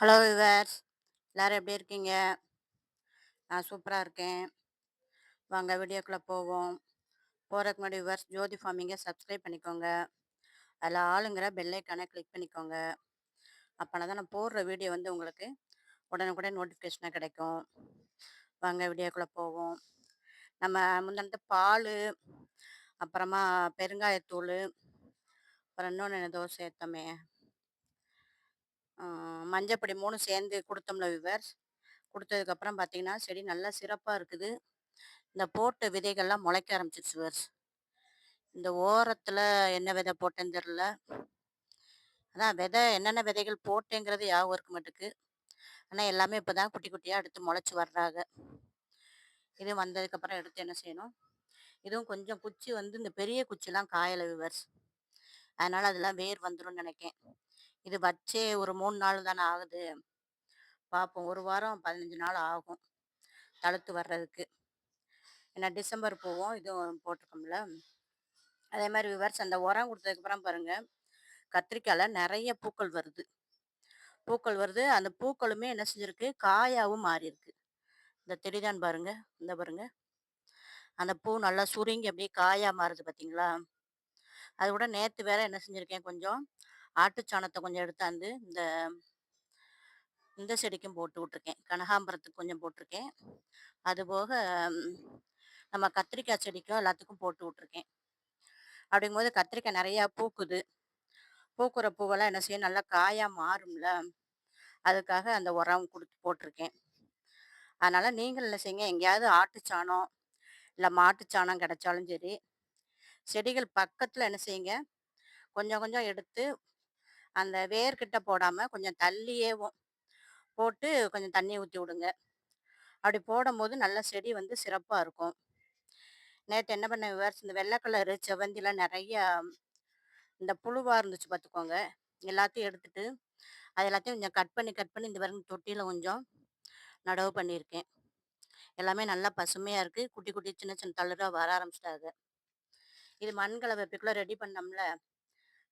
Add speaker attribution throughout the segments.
Speaker 1: Hello viewers. எல்லோரும் எப்படி இருக்கீங்க? நான் சூப்பராக இருக்கேன். வாங்க வீடியோக்குள்ளே போவோம். போகிறதுக்கு முன்னாடி விவர்ஸ் ஜோதி ஃபார்மிங்கை சப்ஸ்கிரைப் பண்ணிக்கோங்க. அதில் ஆளுங்கிற பெல்லைக்கான கிளிக் பண்ணிக்கோங்க. அப்போனா தான் நான் போடுற வீடியோ வந்து உங்களுக்கு உடனுக்குடன் நோட்டிஃபிகேஷனாக கிடைக்கும். வாங்க வீடியோக்குள்ளே போவோம். நம்ம முந்தினத்து பால் அப்புறமா பெருங்காயத்தூள் அப்புறம் இன்னொன்று என்னதோ சேர்த்தோமே? மஞ்சப்பொடி மூணும் சேர்ந்து கொடுத்தோம்ல விவர்ஸ் கொடுத்ததுக்கப்புறம் பார்த்தீங்கன்னா செடி நல்லா சிறப்பாக இருக்குது. இந்த போட்ட விதைகள்லாம் முளைக்க ஆரம்பிச்சிச்சு விவர்ஸ் இந்த ஓரத்தில் என்ன விதை போட்டேன்னு தெரில அதான் விதை என்னென்ன விதைகள் போட்டேங்கிறது யாவும் இருக்க மாட்டுக்கு. ஆனால் எல்லாமே இப்போ தான் குட்டி குட்டியாக எடுத்து முளைச்சி வர்றாங்க இது வந்ததுக்கப்புறம் எடுத்து என்ன செய்யணும்? இதுவும் கொஞ்சம் குச்சி வந்து இந்த பெரிய குச்சிலாம் காயலை விவர்ஸ் அதனால் அதெல்லாம் வேர் வந்துடும் நினைக்கேன். இது வச்சே ஒரு மூணு நாள் தானே ஆகுது. பார்ப்போம் ஒரு வாரம் பதினஞ்சு நாள் ஆகும் தளர்த்து வர்றதுக்கு. ஏன்னா டிசம்பர் போவோம் இதுவும் போட்டிருக்கோம்ல. அதே மாதிரி விவர்ஸ் அந்த உரம் கொடுத்ததுக்கப்புறம் பாருங்கள் கத்திரிக்காயில் நிறைய பூக்கள் வருது. பூக்கள் வருது. அந்த பூக்களுமே என்ன செஞ்சுருக்கு? காயாகவும் மாறியிருக்கு. இந்த தெளிதான் பாருங்க இந்த பாருங்க. அந்த பூ நல்லா சுருங்கி அப்படியே காயாக மாறுது பார்த்தீங்களா அது கூட நேற்று வேற என்ன செஞ்சுருக்கேன் கொஞ்சம் ஆட்டுச்சாணத்தை கொஞ்சம் எடுத்தாந்து இந்த இந்த செடிக்கும் போட்டு விட்ருக்கேன் கனகாம்பரத்துக்கு கொஞ்சம் போட்டிருக்கேன். அதுபோக நம்ம கத்திரிக்காய் செடிக்கும் எல்லாத்துக்கும் போட்டு விட்ருக்கேன் அப்படிங்கும்போது கத்திரிக்காய் நிறையா பூக்குது. பூக்குற பூவெல்லாம் என்ன செய்யும்? நல்லா காயாக மாறும்ல. அதுக்காக அந்த உரம் கொடுத்து போட்டிருக்கேன். அதனால் நீங்கள் என்ன செய்யுங்க? எங்கேயாவது ஆட்டுச்சாணம் இல்லை மாட்டுச்சாணம் கிடைச்சாலும் சரி செடிகள் பக்கத்தில் என்ன செய்யுங்க? கொஞ்சம் கொஞ்சம் எடுத்து அந்த வேர்கிட்ட போடாமல் கொஞ்சம் தள்ளியேவும் போட்டு கொஞ்சம் தண்ணி ஊற்றி விடுங்க. அப்படி போடும்போது நல்ல செடி வந்து சிறப்பாக இருக்கும். நேற்று என்ன பண்ண விவரிச்சு இந்த வெள்ளை கலரு செவந்திலாம் நிறையா இந்த புழுவாக இருந்துச்சு பார்த்துக்கோங்க. எல்லாத்தையும் எடுத்துட்டு அது எல்லாத்தையும் கொஞ்சம் கட் பண்ணி கட் பண்ணி இந்த வரைக்கும் தொட்டியில் கொஞ்சம் நடவு பண்ணியிருக்கேன். எல்லாமே நல்லா பசுமையாக இருக்குது குட்டி குட்டி சின்ன சின்ன தளராக வர ஆரம்பிச்சிட்டாங்க. இது மண்களை வெப்பிக்குள்ளே ரெடி பண்ணோம்ல.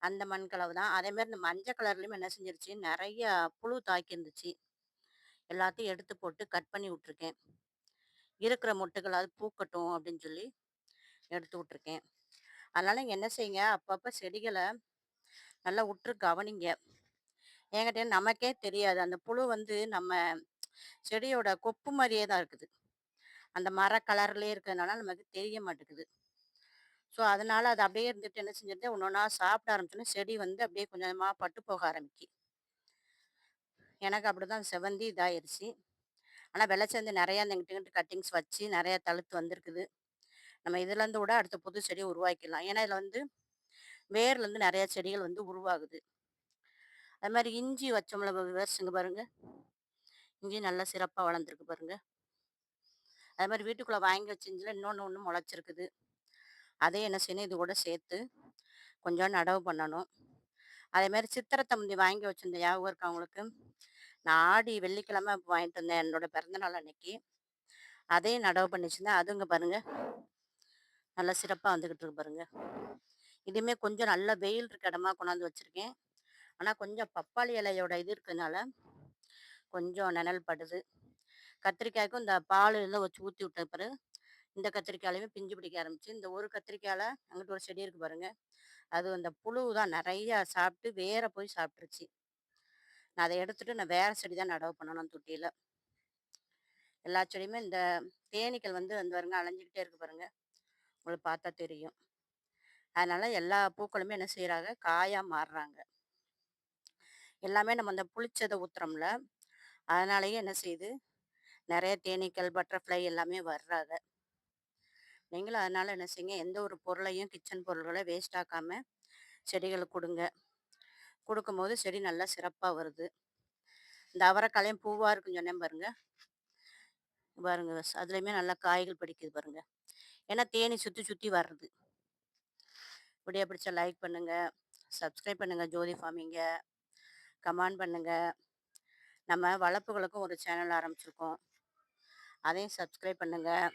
Speaker 1: அந்த மண் கலவு தான் அதேமாரி இந்த மஞ்சள் கலர்லேயும் என்ன செஞ்சிருச்சு நிறைய புழு தாக்கி இருந்துச்சு எல்லாத்தையும் எடுத்து போட்டு கட் பண்ணி விட்ருக்கேன் இருக்கிற மொட்டுகளாவது பூக்கட்டும் அப்படின்னு சொல்லி எடுத்து விட்ருக்கேன் அதனால் என்ன செய்யுங்க அப்பப்போ செடிகளை நல்லா விட்டு கவனிங்க. என்கிட்ட நமக்கே தெரியாது. அந்த புழு வந்து நம்ம செடியோட கொப்பு மாதிரியே தான் இருக்குது. அந்த மர கலர்லேயே இருக்கிறதுனால நமக்கு தெரிய மாட்டேங்குது. ஸோ அதனால் அது அப்படியே இருந்துட்டு என்ன செஞ்சிருந்தேன் ஒன்று ஒன்றா சாப்பிட ஆரம்பிச்சோன்னே செடி வந்து அப்படியே கொஞ்சமாக பட்டு போக ஆரம்பிக்கு எனக்கு அப்படி தான் செவந்தி இதாயிருச்சு ஆனால் வெள்ளச்சேர்ந்து நிறையா அந்த கிட்ட கட்டிங்ஸ் வச்சு நிறையா தழுத்து வந்திருக்குது. நம்ம இதுலேருந்து கூட அடுத்த புது செடியை உருவாக்கிடலாம். ஏன்னா இதில் வந்து வேர்லேருந்து நிறையா செடிகள் வந்து உருவாகுது. அது மாதிரி இஞ்சி வச்சோம்ல விவரிச்சுங்க பாருங்க. இஞ்சி நல்லா சிறப்பாக வளர்ந்துருக்கு பாருங்க. அது மாதிரி வீட்டுக்குள்ளே வாங்கி வச்சிஞ்சில் இன்னொன்று ஒன்று முளைச்சிருக்குது. அதையும் என்ன செய்யணும் இது கூட சேர்த்து கொஞ்சம் நடவு பண்ணணும். அதேமாதிரி சித்திரை தம்பி வாங்கி வச்சுருந்தேன் ஞாபகம் இருக்கு அவங்களுக்கு நான் ஆடி வெள்ளிக்கிழமை வாங்கிட்டு வந்தேன் என்னோட பிறந்தநாள் அன்னைக்கு. அதையும் நடவு பண்ணிச்சுருந்தேன் அதுங்க பாருங்கள் நல்லா சிறப்பாக வந்துக்கிட்டு இருக்கு பாருங்க. இதுவுமே கொஞ்சம் நல்ல வெயில் இருக்க இடமா கொண்டாந்து வச்சுருக்கேன். ஆனால் கொஞ்சம் பப்பாளி இலையோட இது இருக்கிறதுனால கொஞ்சம் நிழல் படுது. கத்திரிக்காய்க்கும் இந்த பால் எல்லாம் வச்சு ஊற்றி விட்ட பிறகு இந்த கத்திரிக்காயிலையுமே பிஞ்சு பிடிக்க ஆரம்பிச்சு இந்த ஒரு கத்திரிக்காயில் அங்கிட்டு ஒரு செடி இருக்கு பாருங்க. அது அந்த புழு தான் நிறையா சாப்பிட்டு வேற போய் சாப்பிட்ருச்சு நான் அதை எடுத்துட்டு நான் வேற செடி தான் நடவு பண்ணணும் தொட்டியில். எல்லா செடியுமே இந்த தேனீக்கள் வந்து அந்த பாருங்க அலைஞ்சிக்கிட்டே இருக்கு பாருங்க. உங்களுக்கு பார்த்தா தெரியும். அதனால எல்லா பூக்களுமே என்ன செய்யறாங்க காயா மாறுறாங்க. எல்லாமே நம்ம அந்த புளிச்சதை ஊத்துறோம்ல. அதனாலயே என்ன செய்யுது? நிறைய தேனீக்கள் பட்டர்ஃப்ளை எல்லாமே வர்றாங்க. நீங்களும் அதனால் என்ன செய்யுங்க எந்த ஒரு பொருளையும் கிச்சன் பொருள்களை வேஸ்ட் ஆக்காமல் செடிகளுக்கு கொடுங்க. கொடுக்கும்போது செடி நல்லா சிறப்பாக வருது. இந்த அவரைக்காலையும் பூவாக இருக்குன்னு சொன்னேன் பாருங்க. பாருங்க அதுலேயுமே நல்லா காய்கள் பிடிக்குது பாருங்க. ஏன்னா தேனி சுற்றி சுற்றி வர்றது. இப்படியே பிடிச்ச லைக் பண்ணுங்கள் சப்ஸ்கிரைப் பண்ணுங்கள் ஜோதி ஃபார்மிங்க. கமெண்ட் பண்ணுங்கள் நம்ம வளர்ப்புகளுக்கும் ஒரு சேனல் ஆரம்பிச்சிருக்கோம். அதையும் சப்ஸ்கிரைப் பண்ணுங்கள்